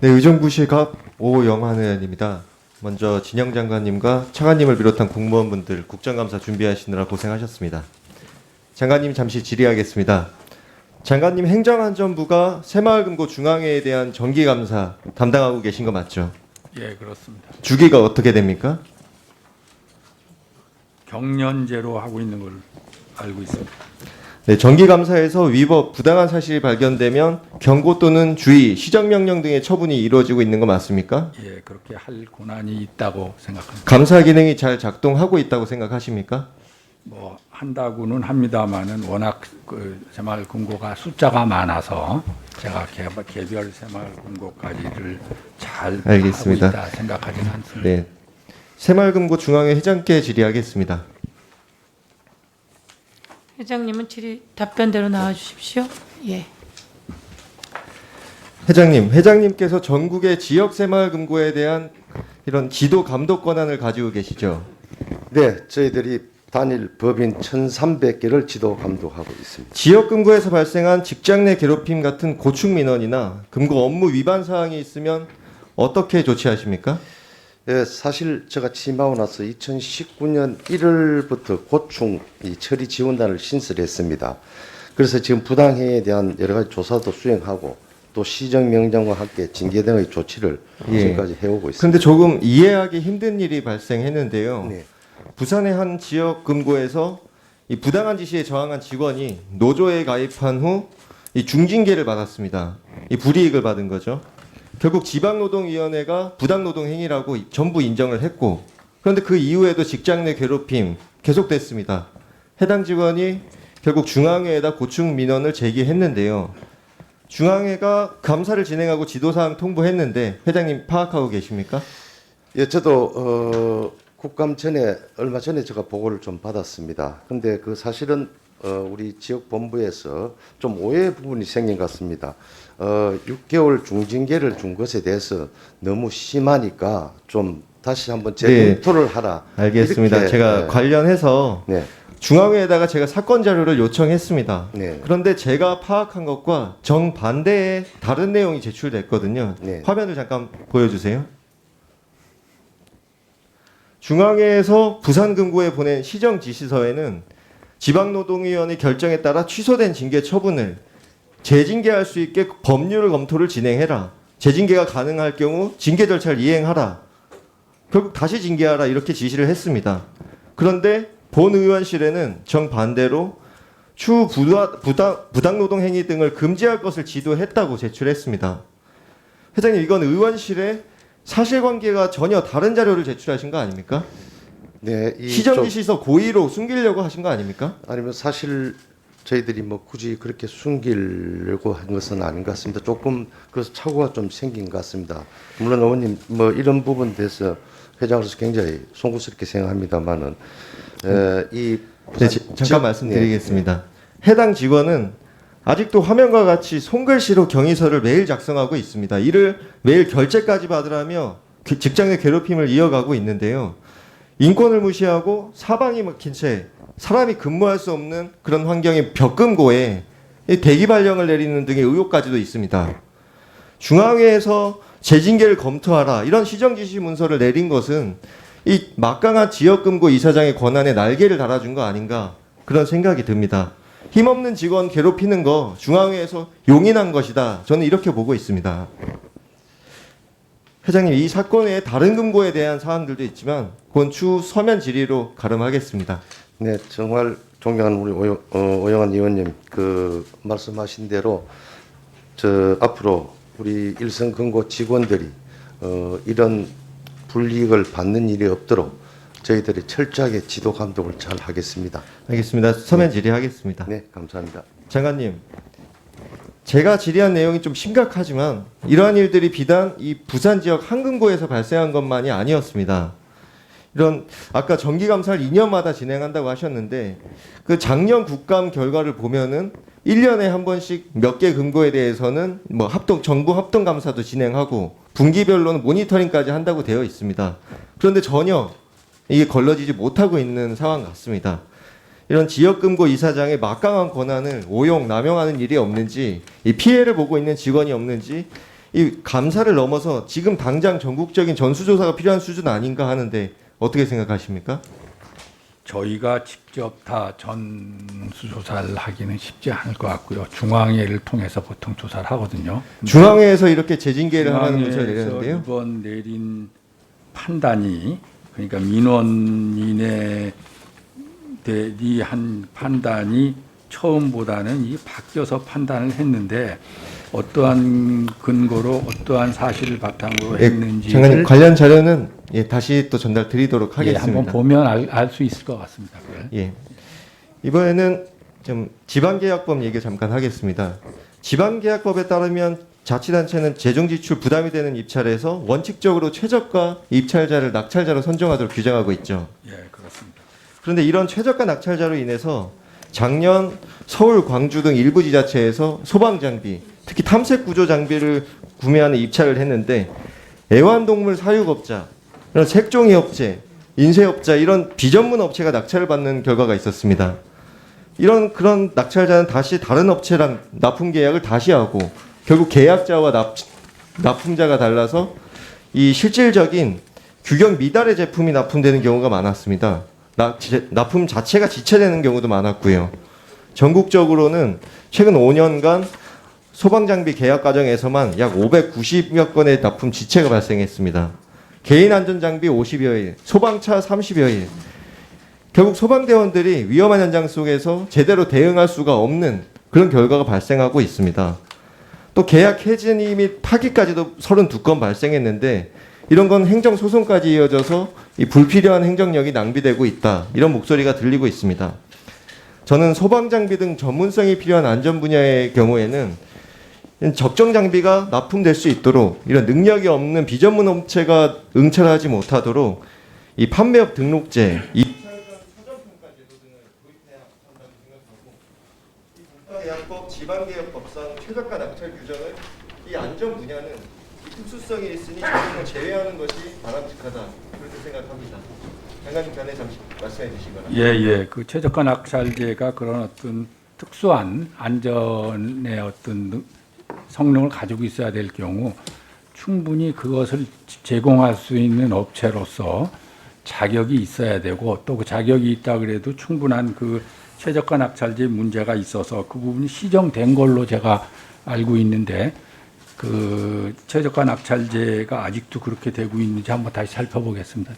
네, 의정부시갑 오영환 의원입니다. 먼저 진영 장관님과 차관님을 비롯한 공무원분들 국정감사 준비하시느라 고생하셨습니다. 장관님 잠시 질의하겠습니다. 장관님 행정안전부가 새마을금고 중앙회에 대한 정기감사 담당하고 계신 거 맞죠? 예, 그렇습니다. 주기가 어떻게 됩니까? 경년제로 하고 있는 걸 알고 있습니다. 네, 정기감사에서 위법, 부당한 사실이 발견되면 경고 또는 주의, 시정명령 등의 처분이 이루어지고 있는 거 맞습니까? 예, 그렇게 할 권한이 있다고 생각합니다. 감사 기능이 잘 작동하고 있다고 생각하십니까? 뭐 한다고는 합니다만은 워낙 그 새마을 금고가 숫자가 많아서 제가 개, 개별 새마을 금고까지를 잘 알겠습니다. 생각하지는 않습니다. 네. 새마을 금고 중앙회 회장께 질의하겠습니다. 회장님은 질의 답변대로 나와 주십시오. 예. 회장님, 회장님께서 전국의 지역 새마을 금고에 대한 이런 지도 감독 권한을 가지고 계시죠? 네, 저희들이 단일 법인 1,300개를 지도 감독하고 있습니다. 지역 금고에서 발생한 직장 내 괴롭힘 같은 고충 민원이나 금고 업무 위반 사항이 있으면 어떻게 조치하십니까? 예, 사실 제가 취임하고 나서 2019년 1월부터 고충 이 처리 지원단을 신설했습니다. 그래서 지금 부당행위에 대한 여러 가지 조사도 수행하고 또 시정 명령과 함께 징계 등의 조치를 예. 지금까지 해오고 있습니다. 근데 조금 이해하기 힘든 일이 발생했는데요. 네. 부산의 한 지역 금고에서 이 부당한 지시에 저항한 직원이 노조에 가입한 후 이 중징계를 받았습니다. 이 불이익을 받은 거죠. 결국 지방노동위원회가 부당노동 행위라고 이- 전부 인정을 했고 그런데 그 이후에도 직장 내 괴롭힘 계속됐습니다. 해당 직원이 결국 중앙회에다 고충 민원을 제기했는데요. 중앙회가 감사를 진행하고 지도사항 통보했는데 회장님 파악하고 계십니까? 예, 저도 어, 국감 전에 얼마 전에 제가 보고를 좀 받았습니다. 근데 그 사실은 어, 우리 지역 본부에서 좀 오해 부분이 생긴 것 같습니다. 어, 6개월 중징계를 준 것에 대해서 너무 심하니까 좀 다시 한번 재검토를 하라. 알겠습니다. 이렇게, 제가 네. 관련해서 네, 중앙회에다가 제가 사건 자료를 요청했습니다. 네. 그런데 제가 파악한 것과 정반대의 다른 내용이 제출됐거든요. 네. 화면을 잠깐 보여주세요. 중앙회에서 부산금고에 보낸 시정 지시서에는 지방노동위원회 결정에 따라 취소된 징계 처분을 재징계할 수 있게 법률 검토를 진행해라. 재징계가 가능할 경우 징계 절차를 이행하라. 결국 다시 징계하라 이렇게 지시를 했습니다. 그런데 본 의원실에는 정반대로 추후 부당, 부당, 부당노동 행위 등을 금지할 것을 지도했다고 제출했습니다. 회장님 이건 의원실에 사실관계가 전혀 다른 자료를 제출하신 거 아닙니까? 네, 시정지시서 고의로 숨기려고 하신 거 아닙니까? 아니면 사실 저희들이 뭐 굳이 그렇게 숨기려고 한 것은 아닌 것 같습니다. 조금 그래서 착오가 좀 생긴 것 같습니다. 물론 의원님 뭐 이런 부분 대해서 회장으로서 굉장히 송구스럽게 생각합니다만은 에, 이 네, 지- 잠깐 지역- 말씀드리겠습니다. 해당 직원은 아직도 화면과 같이 손글씨로 경위서를 매일 작성하고 있습니다. 이를 매일 결제까지 받으라며 그 직장 내 괴롭힘을 이어가고 있는데요. 인권을 무시하고 사방이 막힌 채 사람이 근무할 수 없는 그런 환경의 벽금고에 이 대기 발령을 내리는 등의 의혹까지도 있습니다. 중앙회에서 재징계를 검토하라 이런 시정 지시 문서를 내린 것은 이 막강한 지역금고 이사장의 권한에 날개를 달아준 거 아닌가 그런 생각이 듭니다. 힘없는 직원 괴롭히는 거 중앙회에서 용인한 것이다. 저는 이렇게 보고 있습니다. 회장님 이 사건의 다른 금고에 대한 사항들도 있지만 그건 추후 서면 질의로 가름하겠습니다. 네, 정말 존경하는 우리 오영, 어, 의원님 그 말씀하신 대로 저 앞으로 우리 일선 금고 직원들이 어, 이런 불이익을 받는 일이 없도록 저희들이 철저하게 지도 감독을 잘 하겠습니다. 알겠습니다. 서면 질의하겠습니다. 네, 감사합니다. 장관님, 제가 질의한 내용이 좀 심각하지만 이러한 일들이 비단 이 부산 지역 한금고에서 발생한 것만이 아니었습니다. 이런 아까 정기 감사를 2년마다 진행한다고 하셨는데 그 작년 국감 결과를 보면은 1년에 한 번씩 몇 개 금고에 대해서는 뭐 합동 정부 합동 감사도 진행하고 분기별로는 모니터링까지 한다고 되어 있습니다. 그런데 전혀 이게 걸러지지 못하고 있는 상황 같습니다. 이런 지역금고 이사장의 막강한 권한을 오용 남용하는 일이 없는지 이 피해를 보고 있는 직원이 없는지 이 감사를 넘어서 지금 당장 전국적인 전수조사가 필요한 수준 아닌가 하는데 어떻게 생각하십니까? 저희가 직접 다 전수조사를 하기는 쉽지 않을 것 같고요. 중앙회를 통해서 보통 조사를 하거든요. 중앙회에서 이렇게 재징계를 하는 문제를 내렸는데요. 이번 내린 판단이 그러니까 민원인의 대리 한 판단이 처음보다는 이 바뀌어서 판단을 했는데 어떠한 근거로 어떠한 사실을 바탕으로 예, 했는지를 장관님 관련 자료는 예, 다시 또 전달 드리도록 예, 하겠습니다. 한번 보면 알 수 있을 것 같습니다. 그걸. 예. 이번에는 좀 지방계약법 얘기 잠깐 하겠습니다. 지방계약법에 따르면 자치단체는 재정지출 부담이 되는 입찰에서 원칙적으로 최저가 입찰자를 낙찰자로 선정하도록 규정하고 있죠. 예, 그렇습니다. 그런데 이런 최저가 낙찰자로 인해서 작년 서울, 광주 등 일부 지자체에서 소방 장비, 특히 탐색 구조 장비를 구매하는 입찰을 했는데 애완동물 사육업자, 이런 색종이 업체, 인쇄업자 이런 비전문 업체가 낙찰을 받는 결과가 있었습니다. 이런 그런 낙찰자는 다시 다른 업체랑 납품 계약을 다시 하고 결국 계약자와 납, 납품자가 달라서 이 실질적인 규격 미달의 제품이 납품되는 경우가 많았습니다. 나, 지- 납품 자체가 지체되는 경우도 많았고요. 전국적으로는 최근 5년간 소방장비 계약 과정에서만 약 590여 건의 납품 지체가 발생했습니다. 개인 안전장비 50여 일, 소방차 30여 일. 결국 소방대원들이 위험한 현장 속에서 제대로 대응할 수가 없는 그런 결과가 발생하고 있습니다. 또 계약 해지 및 파기까지도 32건 발생했는데 이런 건 행정 소송까지 이어져서 이 불필요한 행정력이 낭비되고 있다. 이런 목소리가 들리고 있습니다. 저는 소방 장비 등 전문성이 필요한 안전 분야의 경우에는 적정 장비가 납품될 수 있도록 이런 능력이 없는 비전문 업체가 응찰하지 못하도록 이 판매업 등록제, 이 지방계약법상 최저가 낙찰 규정을 이 안전 분야는 이 특수성이 있으니 적용을 제외하는 것이 바람직하다 그렇게 생각합니다. 장관님 전에 잠시 말씀해 주시거나. 예, 예. 그 최저가 낙찰제가 그런 어떤 특수한 안전의 어떤 능- 성능을 가지고 있어야 될 경우 충분히 그것을 제공할 수 있는 업체로서 자격이 있어야 되고 또 그 자격이 있다 그래도 충분한 그 최저가 낙찰제 문제가 있어서 그 부분이 시정된 걸로 제가 알고 있는데 그 최저가 낙찰제가 아직도 그렇게 되고 있는지 한번 다시 살펴보겠습니다.